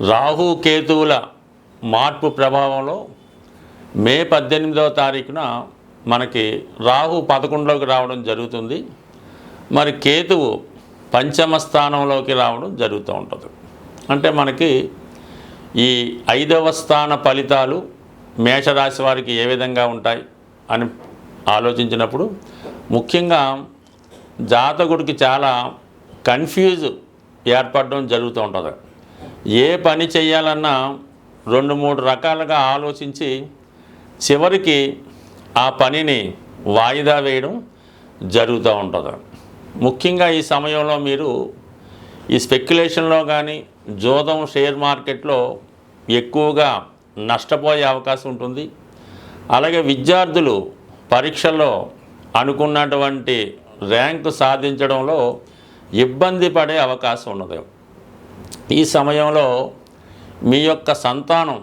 రాహు కేతువుల మార్పు ప్రభావంలో మే పద్దెనిమిదవ తారీఖున మనకి రాహు పదకొండులోకి రావడం జరుగుతుంది. మరి కేతువు పంచమ స్థానంలోకి రావడం జరుగుతూ ఉంటుంది. అంటే మనకి ఈ ఐదవ స్థాన ఫలితాలు మేషరాశి వారికి ఏ విధంగా ఉంటాయి అని ఆలోచించినప్పుడు ముఖ్యంగా జాతకుడికి చాలా కన్ఫ్యూజ్ ఏర్పడడం జరుగుతూ ఉంటుంది. ఏ పని చేయాలన్నా రెండు మూడు రకాలుగా ఆలోచించి చివరికి ఆ పనిని వాయిదా వేయడం జరుగుతూ ఉంటుంది. ముఖ్యంగా ఈ సమయంలో మీరు ఈ స్పెక్యులేషన్లో కానీ జోదం షేర్ మార్కెట్లో ఎక్కువగా నష్టపోయే అవకాశం ఉంటుంది. అలాగే విద్యార్థులు పరీక్షల్లో అనుకున్నటువంటి ర్యాంకు సాధించడంలో ఇబ్బంది పడే అవకాశం ఉన్నది. ఈ సమయంలో మీ యొక్క సంతానం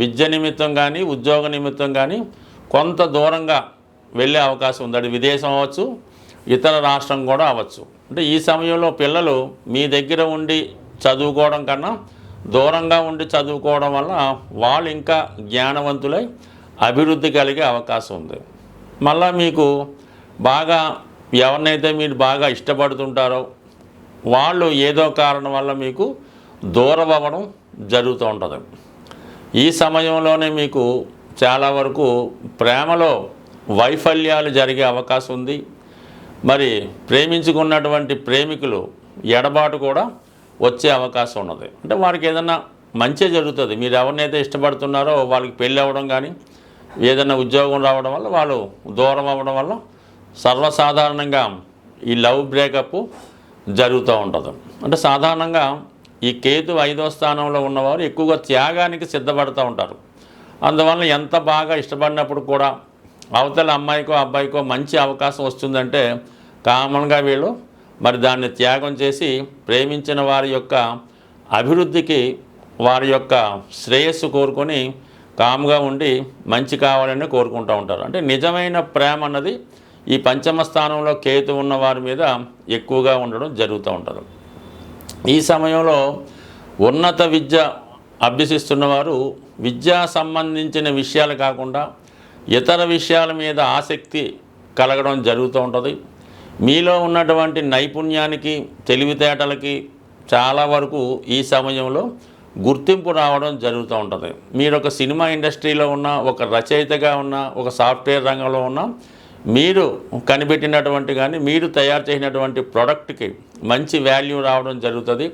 విద్య నిమిత్తం కానీ ఉద్యోగ నిమిత్తం కానీ కొంత దూరంగా వెళ్ళే అవకాశం ఉంది అది విదేశం అవ్వచ్చు ఇతర రాష్ట్రం కూడా అవ్వచ్చు. అంటే ఈ సమయంలో పిల్లలు మీ దగ్గర ఉండి చదువుకోవడం కన్నా దూరంగా ఉండి చదువుకోవడం వల్ల వాళ్ళు ఇంకా జ్ఞానవంతులై అభివృద్ధి కలిగే అవకాశం ఉంది. మళ్ళీ మీకు బాగా ఎవరినైతే మీరు బాగా ఇష్టపడుతుంటారో వాళ్ళు ఏదో కారణం వల్ల మీకు దూరం అవ్వడం జరుగుతూ ఉంటుంది. ఈ సమయంలోనే మీకు చాలా వరకు ప్రేమలో వైఫల్యాలు జరిగే అవకాశం ఉంది. మరి ప్రేమించుకున్నటువంటి ప్రేమికులు ఎడబాటు కూడా వచ్చే అవకాశం ఉన్నది. అంటే వారికి ఏదన్నా మంచి జరుగుతుంది. మీరు ఎవరినైతే ఇష్టపడుతున్నారో వాళ్ళకి పెళ్ళి అవ్వడం కానీ ఏదైనా ఉద్యోగం రావడం వల్ల వాళ్ళు దూరం అవ్వడం వల్ల సర్వసాధారణంగా ఈ లవ్ బ్రేకప్ జరుగుతూ ఉంటుంది. అంటే సాధారణంగా ఈ కేతు ఐదో స్థానంలో ఉన్నవారు ఎక్కువగా త్యాగానికి సిద్ధపడుతూ ఉంటారు. అందువల్ల ఎంత బాగా ఇష్టపడినప్పుడు కూడా అవతల అమ్మాయికో అబ్బాయికో మంచి అవకాశం వస్తుందంటే కామన్గా వీళ్ళు మరి దాన్ని త్యాగం చేసి ప్రేమించిన వారి యొక్క అభివృద్ధికి వారి యొక్క శ్రేయస్సు కోరుకొని కామ్గా ఉండి మంచి కావాలని కోరుకుంటూ ఉంటారు. అంటే నిజమైన ప్రేమ అన్నది ఈ పంచమ స్థానంలో కేతు ఉన్న వారి మీద ఎక్కువగా ఉండడం జరుగుతూ ఉంటుంది. ఈ సమయంలో ఉన్నత విద్య అభ్యసిస్తున్న వారు విద్యా సంబంధించిన విషయాలు కాకుండా ఇతర విషయాల మీద ఆసక్తి కలగడం జరుగుతూ ఉంటుంది. మీలో ఉన్నటువంటి నైపుణ్యానికి తెలివితేటలకి చాలా వరకు ఈ సమయంలో గుర్తింపు రావడం జరుగుతూ ఉంటుంది. మీరు ఒక సినిమా ఇండస్ట్రీలో ఉన్న ఒక రచయితగా ఉన్న ఒక సాఫ్ట్వేర్ రంగంలో ఉన్న మీరు కనిపెట్టినటువంటి కానీ మీరు తయారు చేసినటువంటి ప్రోడక్ట్కి మంచి వాల్యూ రావడం జరుగుతుంది.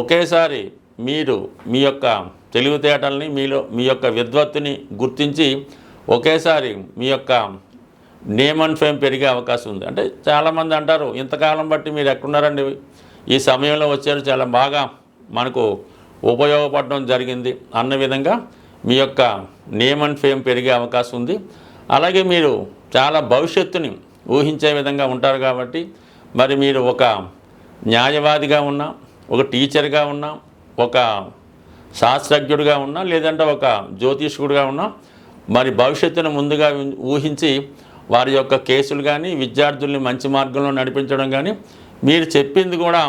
ఒకేసారి మీరు మీ యొక్క తెలివితేటల్ని మీలో మీ యొక్క విద్వత్తుని గుర్తించి ఒకేసారి మీ యొక్క నేమ్ అండ్ ఫేమ్ పెరిగే అవకాశం ఉంది. అంటే చాలామంది అంటారు ఇంతకాలం బట్టి మీరు ఎక్కడున్నారండి? ఈ సమయంలో వచ్చారు చాలా బాగా మనకు ఉపయోగపడడం జరిగింది అన్న విధంగా మీ యొక్క నేమ్ అండ్ ఫేమ్ పెరిగే అవకాశం ఉంది. అలాగే మీరు చాలా భవిష్యత్తుని ఊహించే విధంగా ఉంటారు కాబట్టి మరి మీరు ఒక న్యాయవాదిగా ఉన్నా ఒక టీచర్గా ఉన్నా ఒక శాస్త్రజ్ఞుడిగా ఉన్నా లేదంటే ఒక జ్యోతిష్కుడిగా ఉన్నా మరి భవిష్యత్తును ముందుగా ఊహించి వారి యొక్క కేసులు కానీ విద్యార్థుల్ని మంచి మార్గంలో నడిపించడం కానీ మీరు చెప్పింది కూడా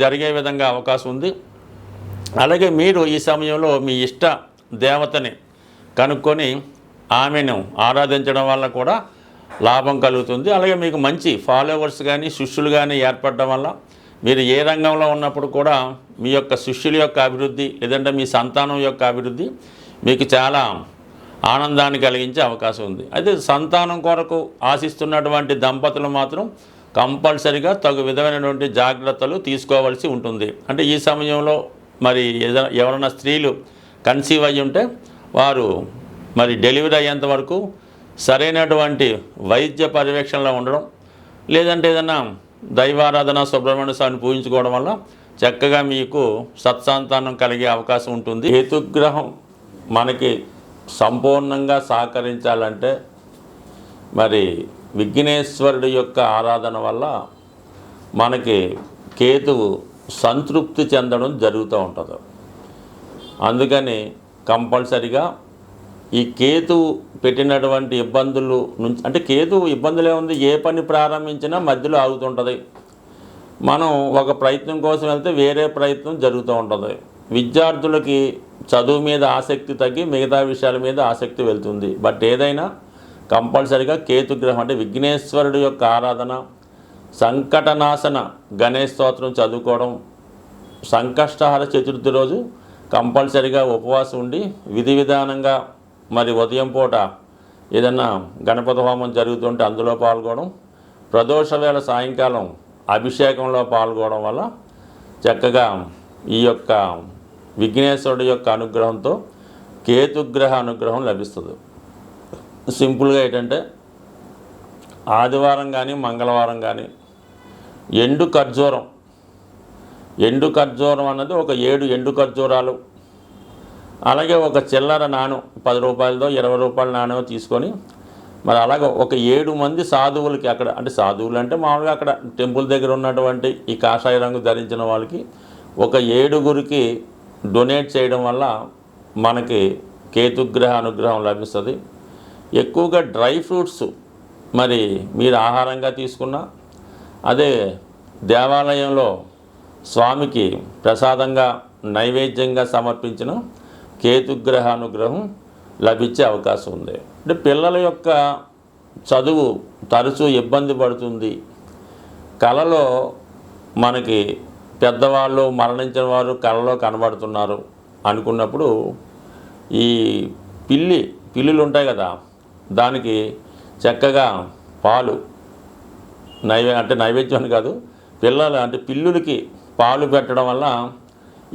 జరిగే విధంగా అవకాశం ఉంది. అలాగే మీరు ఈ సమయంలో మీ ఇష్ట దేవతని కనుక్కొని ఆమెను ఆరాధించడం వల్ల కూడా లాభం కలుగుతుంది. అలాగే మీకు మంచి ఫాలోవర్స్ కానీ శిష్యులు కానీ ఏర్పడడం వల్ల మీరు ఏ రంగంలో ఉన్నప్పుడు కూడా మీ యొక్క శిష్యుల యొక్క అభివృద్ధి లేదంటే మీ సంతానం యొక్క అభివృద్ధి మీకు చాలా ఆనందాన్ని కలిగించే అవకాశం ఉంది. అయితే సంతానం కొరకు ఆశిస్తున్నటువంటి దంపతులు మాత్రం కంపల్సరిగా తగు విధమైనటువంటి జాగ్రత్తలు తీసుకోవాల్సి ఉంటుంది. అంటే ఈ సమయంలో మరి ఏదైనా ఎవరైనా స్త్రీలు కన్సీవ్ అయ్యి ఉంటే వారు మరి డెలివరీ అయ్యేంత వరకు సరైనటువంటి వైద్య పర్యవేక్షణలో ఉండడం లేదంటే ఏదైనా దైవారాధన సుబ్రహ్మణ్య స్వామిని పూజించుకోవడం వల్ల చక్కగా మీకు సత్సంతానం కలిగే అవకాశం ఉంటుంది. హేతుగ్రహం మనకి సంపూర్ణంగా సహకరించాలంటే మరి విఘ్నేశ్వరుడి యొక్క ఆరాధన వల్ల మనకి కేతువు సంతృప్తి చెందడం జరుగుతూ ఉంటుంది. అందుకని కంపల్సరిగా ఈ కేతువు పెట్టినటువంటి ఇబ్బందులు నుంచి అంటే కేతువు ఇబ్బందులే ఉంది. ఏ పని ప్రారంభించినా మధ్యలో ఆగుతుంటుంది. మనం ఒక ప్రయత్నం కోసం వెళ్తే వేరే ప్రయత్నం జరుగుతూ ఉంటుంది. విద్యార్థులకి చదువు మీద ఆసక్తి తగ్గి మిగతా విషయాల మీద ఆసక్తి వెళ్తుంది. బట్ ఏదైనా కంపల్సరిగా కేతుగ్రహం అంటే విఘ్నేశ్వరుడు యొక్క ఆరాధన సంకటనాశన గణేష్ స్తోత్రం చదువుకోవడం సంకష్టహార చతుర్థి రోజు కంపల్సరిగా ఉపవాసం ఉండి విధి విధానంగా మరి ఉదయం పూట ఏదన్నా గణపతి హోమం జరుగుతుంటే అందులో పాల్గొనడం ప్రదోష వేళ సాయంకాలం అభిషేకంలో పాల్గొనడం వల్ల చక్కగా ఈ యొక్క విఘ్నేశ్వరుడు యొక్క అనుగ్రహంతో కేతుగ్రహ అనుగ్రహం లభిస్తుంది. సింపుల్గా ఏంటంటే ఆదివారం కానీ మంగళవారం కానీ ఎండు ఖర్జూరం ఎండు ఖర్జూరం అన్నది ఒక ఏడు ఎండు ఖర్జూరాలు అలాగే ఒక చిల్లర నాణం పది రూపాయలదో ఇరవై రూపాయల నాణ్యం తీసుకొని మరి అలాగే ఒక ఏడు మంది సాధువులకి అక్కడ అంటే సాధువులు అంటే మామూలుగా అక్కడ టెంపుల్ దగ్గర ఉన్నటువంటి ఈ కాషాయ రంగు ధరించిన వాళ్ళకి ఒక ఏడుగురికి డొనేట్ చేయడం వల్ల మనకి కేతుగ్రహ అనుగ్రహం లభిస్తుంది. ఎక్కువగా డ్రై ఫ్రూట్స్ మరి మీరు ఆహారంగా తీసుకున్నా అదే దేవాలయంలో స్వామికి ప్రసాదంగా నైవేద్యంగా సమర్పించిన కేతుగ్రహ అనుగ్రహం లభించే అవకాశం ఉంది. అంటే పిల్లల యొక్క చదువు తరచూ ఇబ్బంది పడుతుంది. కళలో మనకి పెద్దవాళ్ళు మరణించిన వారు కళలో కనబడుతున్నారు అనుకున్నప్పుడు ఈ పిల్లి పిల్లులు ఉంటాయి కదా దానికి చక్కగా పాలు నైవే అంటే నైవేద్యం అని కాదు పిల్లలు అంటే పిల్లులకి పాలు పెట్టడం వల్ల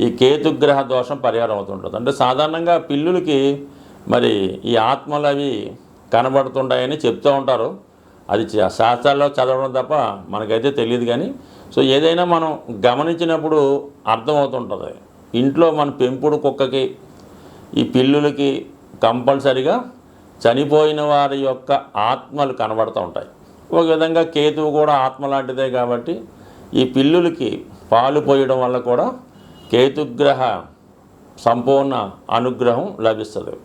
ఈ కేతుగ్రహ దోషం పరిహారం అవుతుంటుంది అంటే సాధారణంగా పిల్లులకి మరి ఈ ఆత్మలు అవి కనబడుతుంటాయని చెప్తూ ఉంటారు. అది శాస్త్రాల్లో చదవడం తప్ప మనకైతే తెలియదు కానీ సో ఏదైనా మనం గమనించినప్పుడు అర్థమవుతుంటుంది. ఇంట్లో మన పెంపుడు కుక్కకి ఈ పిల్లులకి కంపల్సరిగా చనిపోయిన వారి యొక్క ఆత్మలు కనబడుతూ ఉంటాయి. ఒక విధంగా కేతువు కూడా ఆత్మ లాంటిదే కాబట్టి ఈ పిల్లులకి పాలు పోయడం వల్ల కూడా కేతుగ్రహ సంపూర్ణ అనుగ్రహం లభిస్తుంది.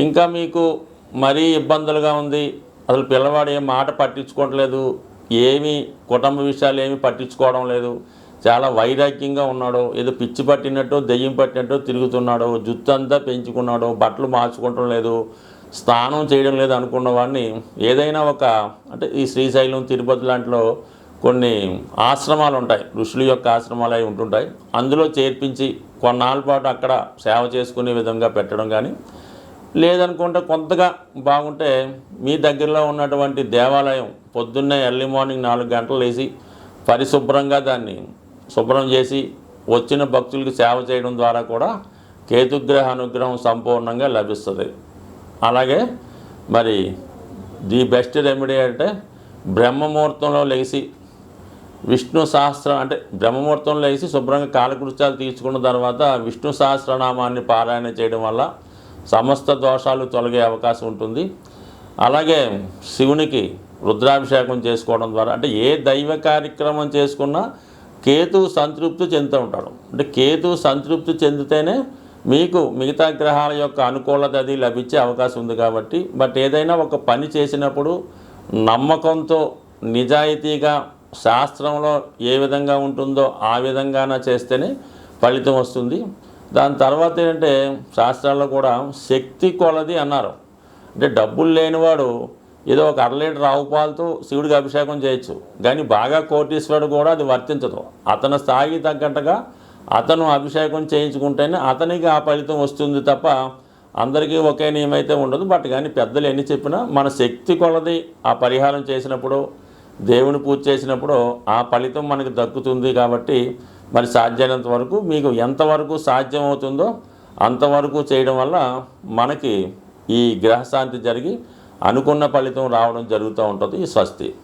ఇంకా మీకు మరీ ఇబ్బందులుగా ఉంది. అసలు పిల్లవాడు ఏం మాట పట్టించుకోవట్లేదు. ఏమి కుటుంబ విషయాలు ఏమి పట్టించుకోవడం లేదు. చాలా వైరాగ్యంగా ఉన్నాడు. ఏదో పిచ్చి పట్టినట్టు దెయ్యం పట్టినట్టు తిరుగుతున్నాడు. జుత్తు అంతా పెంచుకున్నాడు. బట్టలు మార్చుకోవటం లేదు. స్నానం చేయడం లేదు అనుకున్న వాడిని ఏదైనా ఒక అంటే ఈ శ్రీశైలం తిరుపతి లాంటిలో కొన్ని ఆశ్రమాలు ఉంటాయి ఋషుల యొక్క ఆశ్రమాలు అవి ఉంటుంటాయి. అందులో చేర్పించి కొన్నాళ్ళ పాటు అక్కడ సేవ చేసుకునే విధంగా పెట్టడం కానీ లేదనుకుంటే కొంతగా బాగుంటే మీ దగ్గరలో ఉన్నటువంటి దేవాలయం పొద్దున్నే ఎర్లీ మార్నింగ్ నాలుగు గంటలు వేసి పరిశుభ్రంగా దాన్ని శుభ్రం చేసి వచ్చిన భక్తులకి సేవ చేయడం ద్వారా కూడా కేతుగ్రహ అనుగ్రహం సంపూర్ణంగా లభిస్తుంది. అలాగే మరి ది బెస్ట్ రెమెడీ అంటే బ్రహ్మముహూర్తంలో లేచి విష్ణు సహస్రం అంటే బ్రహ్మముహూర్తంలో లేచి శుభ్రంగా కాలకృత్యాలు తీర్చుకున్న తర్వాత విష్ణు సహస్రనామాన్ని పారాయణ చేయడం వల్ల సమస్త దోషాలు తొలగే అవకాశం ఉంటుంది. అలాగే శివునికి రుద్రాభిషేకం చేసుకోవడం ద్వారా అంటే ఏ దైవ కార్యక్రమం చేసుకున్నా కేతు సంతృప్తి చెందుతూ ఉంటాడు. అంటే కేతు సంతృప్తి చెందితేనే మీకు మిగతా గ్రహాల యొక్క అనుకూలత అది లభించే అవకాశం ఉంది కాబట్టి బట్ ఏదైనా ఒక పని చేసినప్పుడు నమ్మకంతో నిజాయితీగా శాస్త్రంలో ఏ విధంగా ఉంటుందో ఆ విధంగాన చేస్తేనే ఫలితం వస్తుంది. దాని తర్వాత ఏంటంటే శాస్త్రాల్లో కూడా శక్తి కొలది అన్నారు. అంటే డబ్బులు లేనివాడు ఏదో ఒక అర లీటర్ ఆవు పాలతో శివుడికి అభిషేకం చేయొచ్చు. కానీ బాగా కోటీశ్వరుడు కూడా అది వర్తించదు. అతని స్థాయికి తగ్గట్టుగా అతను అభిషేకం చేయించుకుంటేనే అతనికి ఆ ఫలితం వస్తుంది తప్ప అందరికీ ఒకే నియమైతే ఉండదు. బట్ కానీ పెద్దలు ఎన్ని చెప్పినా మన శక్తి కొలది ఆ పరిహారం చేసినప్పుడు దేవుని పూజ చేసినప్పుడు ఆ ఫలితం మనకి దక్కుతుంది కాబట్టి మరి సాధ్యమైనంత వరకు మీకు ఎంతవరకు సాధ్యం అవుతుందో అంతవరకు చేయడం వల్ల మనకి ఈ గ్రహశాంతి జరిగి అనుకున్న ఫలితం రావడం జరుగుతూ ఉంటుంది ఈ స్వస్తి.